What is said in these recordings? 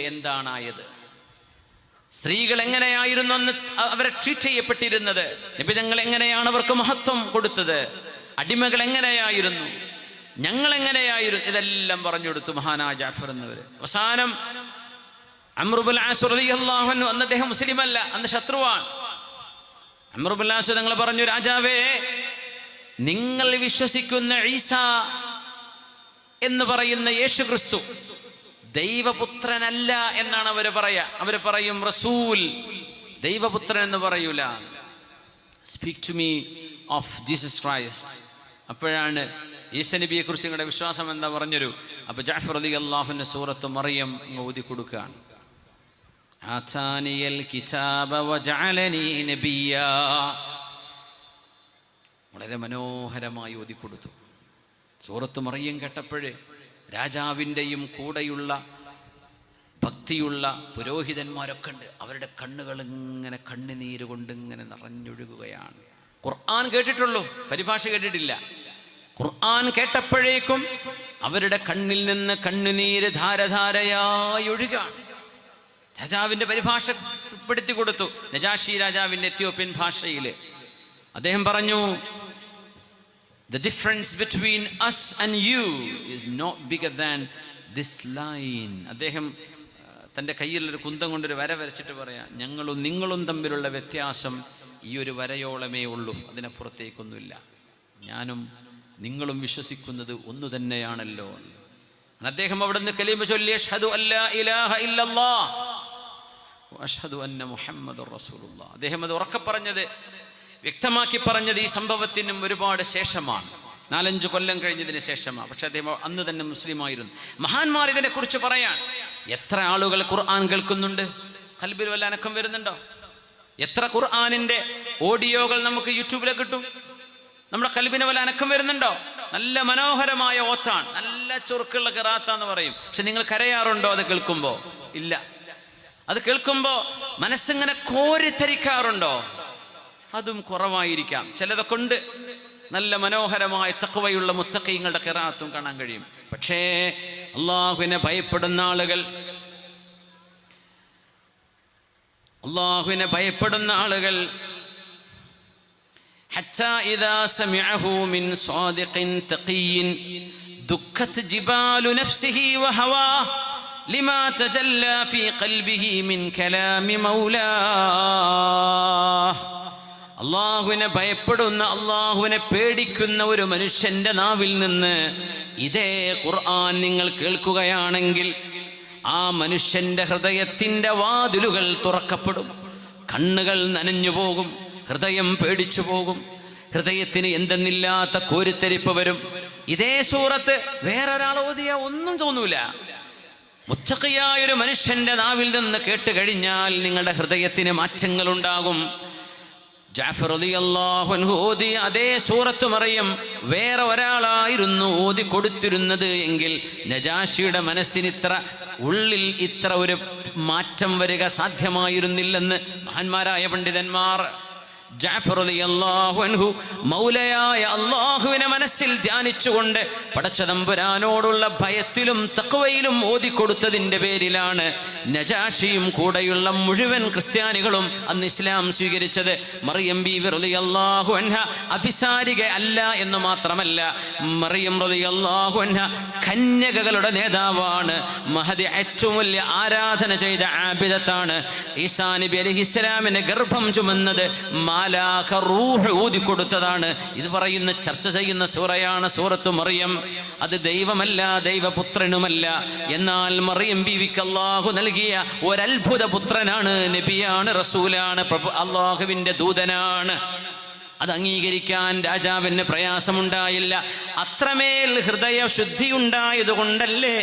എന്താണായത്? സ്ത്രീകൾ എങ്ങനെയായിരുന്നു അന്ന് അവരെ ട്രീറ്റ് ചെയ്യപ്പെട്ടിരുന്നത്? നിബിതങ്ങൾ എങ്ങനെയാണ് അവർക്ക് മഹത്വം കൊടുത്തത്? അടിമകൾ എങ്ങനെയായിരുന്നു? ഞങ്ങൾ എങ്ങനെയായിരുന്നു? ഇതെല്ലാം പറഞ്ഞു കൊടുത്തു മഹാനാ ജാഫർ എന്നവര്. അവസാനം അമ്രുബുൽ അന്ന് അദ്ദേഹം മുസ്ലിം അല്ല അന്ന് ശത്രുവാണ്. അമ്രുബുല്ലാസ് തങ്ങൾ പറഞ്ഞു രാജാവേ നിങ്ങൾ വിശ്വസിക്കുന്ന ഈസ എന്ന് പറയുന്ന യേശു ക്രിസ്തു ദൈവപുത്രനല്ല എന്നാണ് അവർ പറയാ. അവർ പറയും റസൂൽ. ദൈവപുത്രൻ എന്ന് പറയൂല. Speak to me of Jesus Christ അപ്പോഴാണ് ഈശനബിയെ കുറിച്ച് നിങ്ങളുടെ വിശ്വാസം എന്താ പറഞ്ഞൊരു. അപ്പൊ ജാഫർ അലി അള്ളാഹുവിന്റെ സൂറത്ത് മറിയം ഓതി കൊടുക്കുകയാണ്. വളരെ മനോഹരമായി ഓതി കൊടുത്തു. സൂറത്ത് മറിയം കേട്ടപ്പോഴേ രാജാവിന്റെയും കൂടെയുള്ള ഭക്തിയുള്ള പുരോഹിതന്മാരൊക്കെ ഉണ്ട്. അവരുടെ കണ്ണുകൾ ഇങ്ങനെ കണ്ണുനീര് കൊണ്ട് ഇങ്ങനെ നിറഞ്ഞൊഴുകുകയാണ്. ഖുർആൻ കേട്ടിട്ടുള്ളൂ. പരിഭാഷ കേട്ടിട്ടില്ല. ഖുർആൻ കേട്ടപ്പോഴേക്കും അവരുടെ കണ്ണിൽ നിന്ന് കണ്ണുനീര് ധാരധാരയായി ഒഴുകാണ്. രാജാവിന്റെ പരിഭാഷ ഉൾപ്പെടുത്തി കൊടുത്തു. നജാഷി രാജാവിന്റെ എത്യോപ്യൻ ഭാഷയിൽ അദ്ദേഹം പറഞ്ഞു The difference between us and you is not bigger than this line. അദ്ദേഹം തന്റെ കയ്യിൽ ഒരു കുന്തം കൊണ്ടൊരു വര വരച്ചിട്ട് പറയാം ഞങ്ങളും നിങ്ങളും തമ്മിലുള്ള വ്യത്യാസം ഈ ഒരു വരയോളമേ ഉള്ളൂ അതിനപ്പുറത്തേക്കൊന്നുമില്ല ഞാനും നിങ്ങളും വിശ്വസിക്കുന്നത് ഒന്നു തന്നെയാണല്ലോ. അദ്ദേഹം അവിടുന്ന് കലീമ ചൊല്ലി അഷ്ഹദു അല്ലാ ഇലാഹ ഇല്ലല്ലാഹ് അഷ്ഹദു അന്ന മുഹമ്മദ് റസൂലുള്ള അദ്ദേഹം അത് ഉറക്കെ പറഞ്ഞത് വ്യക്തമാക്കി പറഞ്ഞത് ഈ സംഭവത്തിനും ഒരുപാട് ശേഷമാണ്. നാലഞ്ച് കൊല്ലം കഴിഞ്ഞതിന് ശേഷമാണ്. പക്ഷെ അദ്ദേഹം അന്ന് തന്നെ മുസ്ലിമായിരുന്നു. മഹാന്മാർ ഇതിനെക്കുറിച്ച് പറയാൻ എത്ര ആളുകൾ ഖുർആൻ കേൾക്കുന്നുണ്ട്? കൽബിൽ വല്ല അനക്കം വരുന്നുണ്ടോ? എത്ര ഖുർആാനിന്റെ ഓഡിയോകൾ നമുക്ക് യൂട്യൂബിൽ കിട്ടും? നമ്മുടെ കൽബിന് വല്ല അനക്കം വരുന്നുണ്ടോ? നല്ല മനോഹരമായ ഓത്താണ്. നല്ല ചുറുക്കുള്ള കിറാത്താന്ന് പറയും. പക്ഷെ നിങ്ങൾ കരയാറുണ്ടോ അത് കേൾക്കുമ്പോൾ ഇല്ല. അത് കേൾക്കുമ്പോ മനസ്സിങ്ങനെ കോരിത്തരിക്കാറുണ്ടോ? അതും കുറവായിരിക്കാം. ചിലതൊക്കെ ഉണ്ട്. നല്ല മനോഹരമായ തക്കവയുള്ള മുത്തക്കീങ്ങളുടെ കിറാത്തും കാണാൻ കഴിയും. പക്ഷേ അള്ളാഹുവിനെ ഭയപ്പെടുന്ന ആളുകൾ അള്ളാഹുവിനെ ഭയപ്പെടുന്ന ആളുകൾ ജിബാലു അള്ളാഹുവിനെ ഭയപ്പെടുന്ന അള്ളാഹുവിനെ പേടിക്കുന്ന ഒരു മനുഷ്യന്റെ നാവിൽ നിന്ന് ഇതേ ഖുർആൻ നിങ്ങൾ കേൾക്കുകയാണെങ്കിൽ ആ മനുഷ്യന്റെ ഹൃദയത്തിന്റെ വാതിലുകൾ തുറക്കപ്പെടും. കണ്ണുകൾ നനഞ്ഞു പോകും. ഹൃദയം പേടിച്ചു പോകും. ഹൃദയത്തിന് എന്തെന്നില്ലാത്ത കോരിത്തെരിപ്പ് വരും. ഇതേ സൂറത്ത് വേറൊരാൾ ഓതിയ ഒന്നും തോന്നൂല. മുത്തക്കയായ ഒരു മനുഷ്യന്റെ നാവിൽ നിന്ന് കേട്ട് കഴിഞ്ഞാൽ നിങ്ങളുടെ ഹൃദയത്തിന് മാറ്റങ്ങൾ ഉണ്ടാകും ജാഫർ ഓതി അതേ സൂറത്ത് മറിയം വേറെ ഒരാളായിരുന്നു ഓതി കൊടുത്തിരുന്നത് എങ്കിൽ നജാഷിയുടെ മനസ്സിന് ഇത്ര ഉള്ളിൽ ഇത്ര ഒരു മാറ്റം വരിക സാധ്യമായിരുന്നില്ലെന്ന് മഹാന്മാരായ പണ്ഡിതന്മാർ മൗലയായ അള്ളാഹുവിനെ മനസ്സിൽ ധ്യാനിച്ചുകൊണ്ട് പടച്ചതമ്പുരാനോടുള്ള ഭയത്തിലും തക്കവയിലും ഓതിക്കൊടുത്തതിന്റെ പേരിലാണ് നജാഷിയും കൂടെയുള്ള മുഴുവൻ ക്രിസ്ത്യാനികളും അന്ന് ഇസ്ലാം സ്വീകരിച്ചത്. മറിയം ബി റളിയല്ലാഹു അൻഹ അഭിസാരിക അല്ല എന്ന് മാത്രമല്ല മറിയം റളിയല്ലാഹു അൻഹ കന്യകകളുടെ നേതാവാണ്. മഹദി ഏറ്റവും വലിയ ആരാധന ചെയ്ത ആബിദത്താണ്. ഈസാ നബി ഇസ്ലാമിന് ഗർഭം ചുമന്നത് മാലാഖ റൂഹ് ഊതിക്കൊടുത്തതാണ് ഇത് പറയുന്ന ചർച്ച ചെയ്യുന്ന സൂറയാണ് സൂറത്ത് മറിയം. അത് ദൈവമല്ല ദൈവപുത്രനുമല്ല. എന്നാൽ മറിയം ബീവിക്ക് അള്ളാഹു നൽകിയ ഒരത്ഭുത പുത്രനാണ് നബിയാണ് റസൂലാണ് പ്രഭു അള്ളാഹുവിന്റെ ദൂതനാണ്. അത് അംഗീകരിക്കാൻ രാജാവിന് പ്രയാസമുണ്ടായില്ല. അത്രമേൽ ഹൃദയ ശുദ്ധി ഉണ്ടായതുകൊണ്ടല്ലേ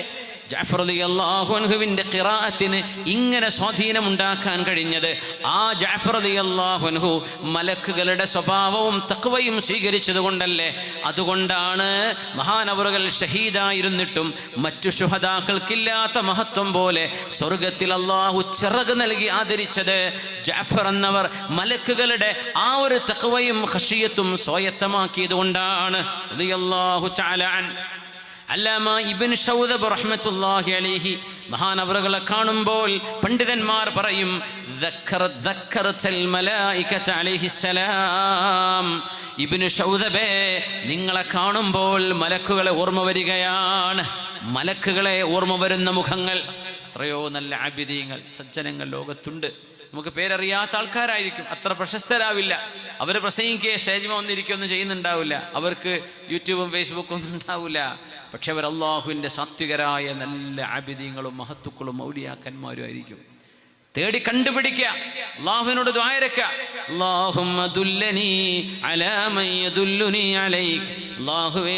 ജാഫർ അലി അൻഹുവിന്റെ കിറാഅത്തിന് ഇങ്ങനെ സ്വാധീനമുണ്ടാക്കാൻ കഴിഞ്ഞത് ആ ജാഫർ അള്ളാഹുൻഹു മലക്കുകളുടെ സ്വഭാവവും തക്വയും സ്വീകരിച്ചത് കൊണ്ടല്ലേ അതുകൊണ്ടാണ് മഹാനവറുകൾ ഷഹീദായിരുന്നിട്ടും മറ്റു ശുഹദാക്കൾക്കില്ലാത്ത മഹത്വം പോലെ സ്വർഗത്തിൽ അള്ളാഹു ചിറക് നൽകി ആദരിച്ചത് ജാഫർ എന്നവർ മലക്കുകളുടെ ആ ഒരു തക്വയും ഹഷിയത്തും സ്വായത്തമാക്കിയത് കൊണ്ടാണ് അള്ളാഹു ചാലാൻ അല്ലാമ ഇബിൻ ഷൗദബ് റഹ്മത്തുല്ലാഹി അലൈഹി മഹാനവറുകളെ കാണുമ്പോൾ പണ്ഡിതന്മാർ പറയും ഇബിന് ദക്കർതൽ മലായികത അലൈഹിസ്സലാം." ഇബ്നു ഷൗദബേ നിങ്ങളെ കാണുമ്പോൾ മലക്കുകളെ ഓർമ്മ വരികയാണ്. മലക്കുകളെ ഓർമ്മ വരുന്ന മുഖങ്ങൾ. എത്രയോ നല്ല ആബിദീങ്ങൾ സജ്ജനങ്ങൾ ലോകത്തുണ്ട്. നമുക്ക് പേരറിയാത്ത ആൾക്കാരായിരിക്കും. അത്ര പ്രശസ്തരാവില്ല. അവർ പ്രസംഗിക്കുക സ്റ്റേജിമ വന്നിരിക്കുകയൊന്നും ചെയ്യുന്നുണ്ടാവില്ല. അവർക്ക് യൂട്യൂബും ഫേസ്ബുക്കും ഒന്നും ഉണ്ടാവില്ല. പക്ഷെ അവർ അള്ളാഹുവിന്റെ സാത്വികരായ നല്ല ആബിദീങ്ങളും മഹത്തുക്കളും മൗലിയാക്കന്മാരും ആയിരിക്കും. തേടി കണ്ടുപിടിക്കുക. അള്ളാഹുവിനോട് ദ്വായരക്ക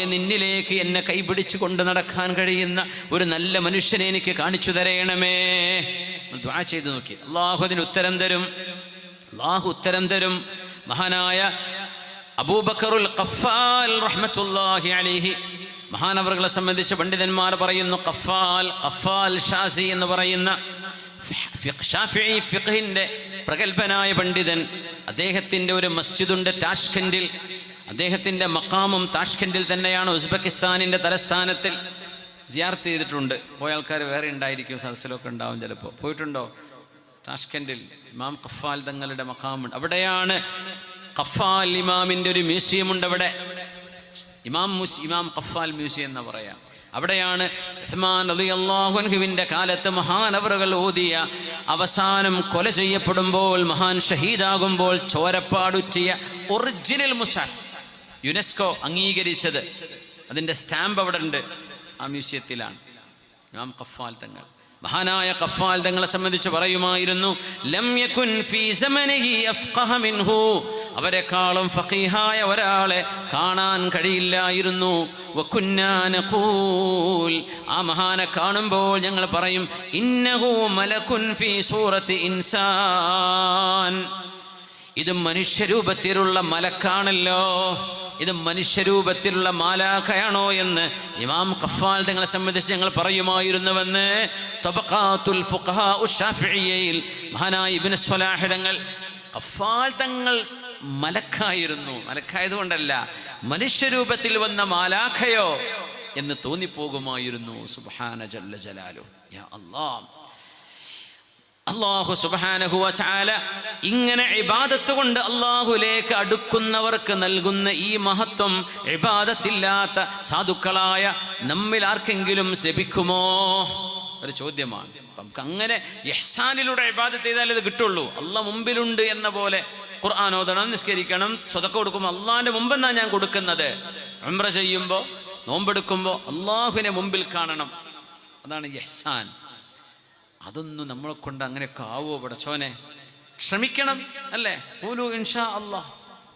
നിന്നിലേക്ക് എന്നെ കൈപിടിച്ചു കൊണ്ട് നടക്കാൻ കഴിയുന്ന ഒരു നല്ല മനുഷ്യനെ എനിക്ക് കാണിച്ചു തരയണമേ. ദ്വാ ചെയ്ത് നോക്കി. അള്ളാഹു അതിന് ഉത്തരം തരും. അള്ളാഹു ഉത്തരം തരും. മഹാനായ അബൂബക്കറുൽ ഖഫാൽ അലൈഹി. മഹാനവറുകളെ സംബന്ധിച്ച് പണ്ഡിതന്മാർ പറയുന്നു ഖഫാൽ ഖഫാൽ ഷാസി എന്ന് പറയുന്ന ഷാഫിഈ ഫിഖിന്റെ പ്രഗത്ഭനായ പണ്ഡിതൻ അദ്ദേഹത്തിന്റെ ഒരു മസ്ജിദുണ്ട് താഷ്കൻഡിൽ. അദ്ദേഹത്തിന്റെ മക്കാമും താഷ്കൻഡിൽ തന്നെയാണ് ഉസ്ബെക്കിസ്ഥാനിന്റെ തലസ്ഥാനത്തിൽ ജിയാർത്ത് ചെയ്തിട്ടുണ്ട്. പോയ ആൾക്കാർ വേറെ ഉണ്ടായിരിക്കും സദസ്സിലൊക്കെ ഉണ്ടാവും ചിലപ്പോൾ പോയിട്ടുണ്ടോ? താഷ്കൻഡിൽ ഇമാം ഖഫാൽ തങ്ങളുടെ മക്കാമുണ്ട് അവിടെയാണ് ഖഫാൽ ഇമാമിന്റെ ഒരു മ്യൂസിയം ഉണ്ട് അവിടെ. ഇമാം മുസ് ഇമാം ഖഫാൽ മ്യൂസിയം എന്ന് പറയാം. അവിടെയാണ് ഉസ്മാൻ അലി അള്ളാഹുഹുവിന്റെ കാലത്ത് മഹാനവറുകൾ ഓതിയ അവസാനം കൊല ചെയ്യപ്പെടുമ്പോൾ മഹാൻ ഷഹീദാകുമ്പോൾ ചോരപ്പാടുറ്റിയ ഒറിജിനൽ മുസാഫ് യുനെസ്കോ അംഗീകരിച്ചത്. അതിന്റെ സ്റ്റാമ്പ് അവിടെ ഉണ്ട്. ആ മ്യൂസിയത്തിലാണ്. നാം കഫാൽ തങ്ങൾ. മഹാനായ കഫാൽ തങ്ങളെ സംബന്ധിച്ച് പറയുമായിരുന്നു ലം യകുൻ ഫീ സമനിഹി അഫ്ഖഹ മിൻഹു അവരെക്കാളും ഫഖീഹായ ഒരാളെ കാണാൻ കഴിയില്ലായിരുന്നു. ആ മഹാനെ കാണുമ്പോൾ ഞങ്ങൾ പറയും ഇന്നഹു മലകുൻ ഇൻസാൻ. ഇത് മനുഷ്യരൂപത്തിലുള്ള മലക്കാണല്ലോ. ഇത് മനുഷ്യരൂപത്തിലുള്ള മാലാഖയാണോ എന്ന് ഇമാം ഖഫാൽ തങ്ങളെ സംബന്ധിച്ച് ഞങ്ങൾ പറയുമായിരുന്നുവെന്ന്. മഹാനായി ഫുഖഹാ സ്വലാഹിതങ്ങൾ ഖഫാൽ തങ്ങൾ മലക്കായിരുന്നു. മലക്കായത് കൊണ്ടല്ല മനുഷ്യരൂപത്തിൽ വന്ന മാലാഖയോ എന്ന് തോന്നിപ്പോകുമായിരുന്നു. സുബാന ജല്ല ജലാലു. അല്ലാഹ് അള്ളാഹു സുബാനഹുവ ചാല ഇങ്ങനെ ഇബാദത്ത് കൊണ്ട് അള്ളാഹുലേക്ക് അടുക്കുന്നവർക്ക് നൽകുന്ന ഈ മഹത്വം ഇബാദത്തില്ലാത്ത സാധുക്കളായ നമ്മിൽ ആർക്കെങ്കിലും ലഭിക്കുമോ? ഒരു ചോദ്യമാണ്. നമുക്ക് അങ്ങനെ യഹ്സാനിലൂടെ ഇബാദത്ത് ചെയ്താൽ ഇത് കിട്ടുള്ളൂ. അല്ല മുമ്പിലുണ്ട് എന്ന പോലെ ഖുർആൻ ഓതണം നിസ്കരിക്കണം സ്വതക്ക കൊടുക്കുമ്പോൾ അള്ളാഹിന്റെ മുമ്പെന്നാണ് ഞാൻ കൊടുക്കുന്നത്. ഉംറ ചെയ്യുമ്പോൾ നോമ്പെടുക്കുമ്പോൾ അള്ളാഹുവിനെ മുമ്പിൽ കാണണം. അതാണ് യഹ്സാൻ അതൊന്നും നമ്മളെ കൊണ്ട് അങ്ങനെയൊക്കെ ആവുമോ പടച്ചോനെ? ശ്രമിക്കണം അല്ലേ? ഓലു ഇൻഷാ അള്ളാഹ്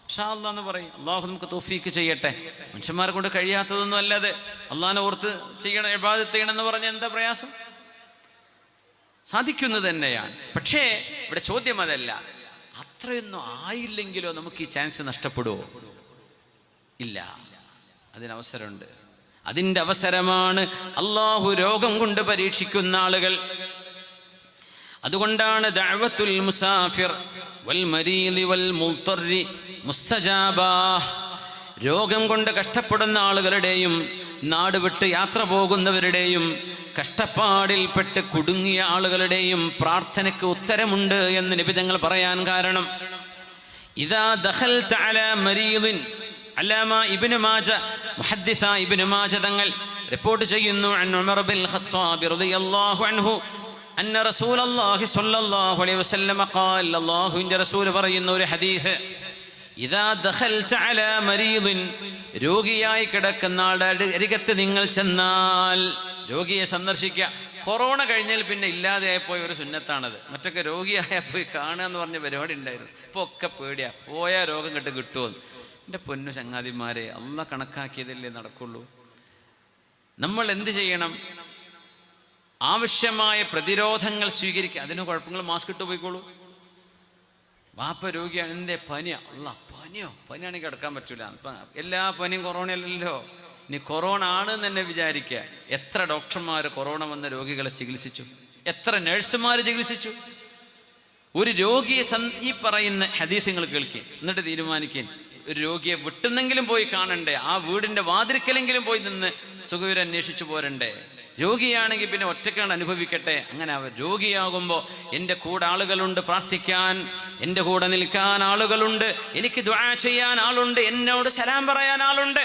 ഇൻഷാ അള്ളാഹ് എന്ന് പറയും. അള്ളാഹു നമുക്ക് തോഫീക്ക് ചെയ്യട്ടെ. മനുഷ്യന്മാരെ കൊണ്ട് കഴിയാത്തതൊന്നും അല്ലാതെ അള്ളാഹിനെ ഓർത്ത് ചെയ്യണം എബാദത്ത് ചെയ്യണം എന്ന് പറഞ്ഞ എന്താ പ്രയാസം? സാധിക്കുന്നത് തന്നെയാണ്. പക്ഷേ ഇവിടെ ചോദ്യം അതല്ല. അത്രയൊന്നും ആയില്ലെങ്കിലോ നമുക്ക് ഈ ചാൻസ് നഷ്ടപ്പെടുമോ ഇല്ല. അതിനവസരമുണ്ട്. അതിന്റെ അവസരമാണ് അള്ളാഹു രോഗം കൊണ്ട് പരീക്ഷിക്കുന്ന ആളുകൾ. അതുകൊണ്ടാണ് ദഅവത്തുൽ മുസാഫിർ വൽ മരീലി വൽ മുസ്തജാബാ രോഗം കൊണ്ട് കഷ്ടപ്പെടുന്ന ആളുകളുടെയും നാട് വിട്ട് യാത്ര പോകുന്നവരുടെയും കഷ്ടപ്പാടിൽപ്പെട്ട് കുടുങ്ങിയ ആളുകളുടെയും പ്രാർത്ഥനയ്ക്ക് ഉത്തരമുണ്ട് എന്ന് നിബിതങ്ങൾ പറയാൻ കാരണം. ഇതാ ദഖൽത അലാ മരീദിൻ അല്ലാമ ഇബ്നു മാജ മുഹദ്ദിസ ഇബ്നു മാജ തങ്ങൾ റിപ്പോർട്ട് ചെയ്യുന്നു. അൻ ഉമർ ബിൻ ഖത്താബ് റളിയല്ലാഹു അൻഹു അന്ന റസൂലുള്ളാഹി സ്വല്ലല്ലാഹു അലൈഹി വസല്ലമ ഖാൽ അല്ലാഹുവിന്റെ റസൂൽ പറയുന്ന ഒരു ഹദീസ് ഇതാ ദഖൽത ചാല മരീദിൻ. രോഗിയായി കിടക്കുന്ന ആളുടെ അരികത്ത് നിങ്ങൾ ചെന്നാൽ രോഗിയെ സന്ദർശിക്കുക. കൊറോണ കഴിഞ്ഞാൽ പിന്നെ ഇല്ലാതെയായി പോയ ഒരു സുന്നത്താണത്. മറ്റൊക്കെ രോഗിയായ പോയി കാണുക എന്ന് പറഞ്ഞ പരിപാടി ഉണ്ടായിരുന്നു. ഇപ്പോൾ ഒക്കെ പേടിയാ. പോയ രോഗം കിട്ടും കിട്ടുമെന്ന് എന്റെ പൊന്നു ചങ്ങാതിമാരെ അല്ല കണക്കാക്കിയതല്ലേ നടക്കുള്ളൂ. നമ്മൾ എന്ത് ചെയ്യണം? ആവശ്യമായ പ്രതിരോധങ്ങൾ സ്വീകരിക്കുക. അതിന് കുഴപ്പങ്ങൾ മാസ്ക് ഇട്ട് പോയിക്കോളൂ. വാപ്പ രോഗിയാണ്. എന്റെ പനിയാ? അല്ല പനിയോ? പനിയാണെങ്കിൽ കിടക്കാൻ പറ്റൂല. ഇപ്പം എല്ലാ പനിയും കൊറോണ അല്ലല്ലോ. ഇനി കൊറോണ ആണ് തന്നെ വിചാരിക്കുക. എത്ര ഡോക്ടർമാർ കൊറോണ വന്ന രോഗികളെ ചികിത്സിച്ചു? എത്ര നഴ്സുമാർ ചികിത്സിച്ചു? ഒരു രോഗിയെ ഈ പറയുന്ന ഹദീസ് നിങ്ങൾ കേൾക്കുക എന്നിട്ട് തീരുമാനിക്കുക ഒരു രോഗിയെ വിട്ടുന്നെങ്കിലും പോയി കാണണ്ടേ? ആ വീടിന്റെ വാതിരിക്കലെങ്കിലും പോയി നിന്ന് സുഖവിവരം അന്വേഷിച്ചു പോരണ്ടേ? രോഗിയാണെങ്കിൽ പിന്നെ ഒറ്റക്കാണ് അനുഭവിക്കട്ടെ. അങ്ങനെ അവർ രോഗിയാകുമ്പോൾ എന്റെ കൂടെ ആളുകളുണ്ട് പ്രാർത്ഥിക്കാൻ എന്റെ കൂടെ നിൽക്കാൻ ആളുകളുണ്ട് എനിക്ക് ദ്വാ ചെയ്യാൻ ആളുണ്ട് എന്നോട് സലാം പറയാൻ ആളുണ്ട്.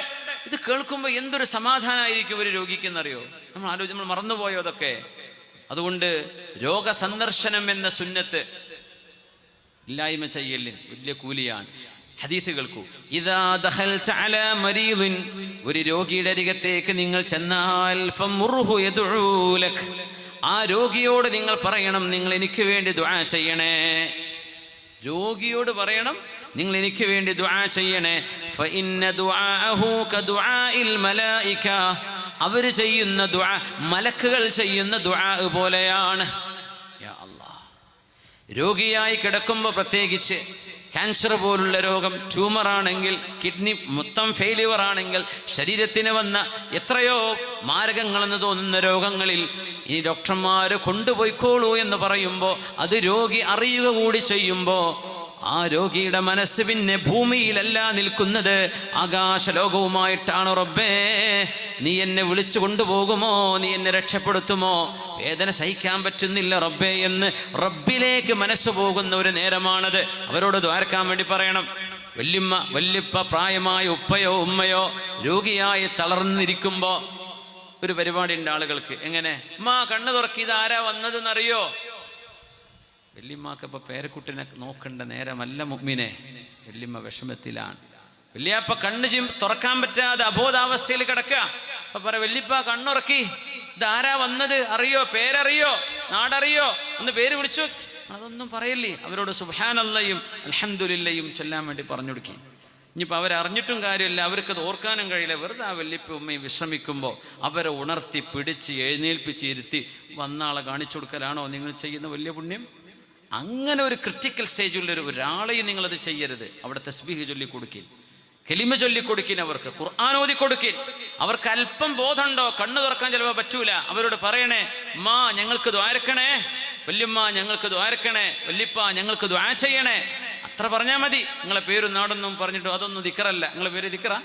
ഇത് കേൾക്കുമ്പോൾ എന്തൊരു സമാധാനമായിരിക്കും ഒരു രോഗിക്കെന്നറിയോ? നമ്മൾ ആലോചിച്ച് നമ്മൾ മറന്നുപോയോ അതൊക്കെ? അതുകൊണ്ട് രോഗസന്ദർശനം എന്ന സുന്നത്ത് ഇല്ലായ്മ ചെയ്യല്ലേ വലിയ കൂലിയാണ്. ഹദീത്ത് കേൾക്കൂ ദഖൽത അലാ മരീദിൻ ഒരു രോഗിയുടെ അരികത്തേക്ക് നിങ്ങൾ ചെന്നാൽ ആ രോഗിയോട് നിങ്ങൾ പറയണം നിങ്ങൾ എനിക്ക് വേണ്ടി ദുആ ചെയ്യണേ രോഗിയോട് പറയണം നിങ്ങൾ എനിക്ക് വേണ്ടി ദുആ ചെയ്യണേ അവർ ചെയ്യുന്ന ദുആ മലക്കുകൾ ചെയ്യുന്ന ദുആ പോലെയാണ്. രോഗിയായി കിടക്കുമ്പോൾ പ്രത്യേകിച്ച് ക്യാൻസർ പോലുള്ള രോഗം ട്യൂമർ ആണെങ്കിൽ കിഡ്നി മൊത്തം ഫെയിലിയർ ആണെങ്കിൽ ശരീരത്തിന് വന്ന എത്രയോ മാരകങ്ങളെന്ന് തോന്നുന്ന രോഗങ്ങളിൽ ഈ ഡോക്ടർമാർ കൊണ്ടുപോയിക്കോളൂ എന്ന് പറയുമ്പോൾ അത് രോഗി അറിയുക കൂടി ചെയ്യുമ്പോൾ ആ രോഗിയുടെ മനസ്സ് പിന്നെ ഭൂമിയിലല്ല നിൽക്കുന്നത്. ആകാശലോകവുമായിട്ടാണ് റബ്ബേ? നീ എന്നെ വിളിച്ചു കൊണ്ടുപോകുമോ? നീ എന്നെ രക്ഷപ്പെടുത്തുമോ? വേദന സഹിക്കാൻ പറ്റുന്നില്ല റബ്ബേ എന്ന് റബ്ബിലേക്ക് മനസ്സ് പോകുന്ന ഒരു നേരമാണത്. അവരോട് ദ്വാരക്കാൻ വേണ്ടി പറയണം? വല്യമ്മ വല്യപ്പ പ്രായമായ ഉപ്പയോ ഉമ്മയോ രോഗിയായി തളർന്നിരിക്കുമ്പോൾ ഒരു പരിപാടി ഉണ്ട് ആളുകൾക്ക്. എങ്ങനെ? അമ്മ കണ്ണു തുറക്കി ഇത് ആരാ വന്നതെന്നറിയോ? വല്യമ്മക്ക് ഇപ്പൊ പേരക്കുട്ടിനെ നോക്കേണ്ട നേരമല്ല മുമ്മിനെ വല്യമ്മ വിഷമത്തിലാണ്. വല്യപ്പ കണ്ണ് ചി തുറക്കാൻ പറ്റാതെ അബോധാവസ്ഥയിൽ കിടക്കുക. അപ്പൊ പറ വല്യപ്പ കണ്ണുറക്കി. ഇതാരാ വന്നത്? അറിയോ? പേരറിയോ? നാടറിയോ? ഒന്ന് പേര് വിളിച്ചു. അതൊന്നും പറയില്ലേ. അവരോട് സുബാനല്ലയും അലഹമുല്ലയും ചൊല്ലാൻ വേണ്ടി പറഞ്ഞു കൊടുക്കി. ഇനിയിപ്പോൾ അവരറിഞ്ഞിട്ടും കാര്യമില്ല. അവർക്കത് ഓർക്കാനും കഴിയില്ല. വെറുതെ ആ വല്യപ്പ ഉമ്മയും വിശ്രമിക്കുമ്പോൾ അവരെ ഉണർത്തി പിടിച്ച് എഴുന്നേൽപ്പിച്ച് ഇരുത്തി വന്ന ആളെ കാണിച്ചു കൊടുക്കലാണോ നിങ്ങൾ ചെയ്യുന്ന വലിയ പുണ്യം? അങ്ങനെ ഒരു ക്രിട്ടിക്കൽ സ്റ്റേജിലുള്ള ഒരു ഒരാളെയും നിങ്ങളത് ചെയ്യരുത്. അവിടെ തസ്ബീഹ് ചൊല്ലി കൊടുക്കിൻ കെലിമ ചൊല്ലി കൊടുക്കിൻ അവർക്ക്. ഖുർആൻ ഓതി കൊടുക്കിൻ അവർക്ക് അല്പം ബോധമുണ്ടോ? കണ്ണു തുറക്കാൻ ചിലപ്പോൾ പറ്റൂല. അവരോട് പറയണേ മാ ഞങ്ങൾക്ക് ദ്വാരക്കണേ വല്യമ്മ ഞങ്ങൾക്ക് ദ്വാരക്കണേ വല്യപ്പ ഞങ്ങൾക്ക് ദ്വാ ചെയ്യണേ. അത്ര പറഞ്ഞാൽ മതി. നിങ്ങളെ പേരും നാടൊന്നും പറഞ്ഞിട്ട് അതൊന്നും ദിക്കറല്ല. നിങ്ങളെ പേര് ദിക്കറ?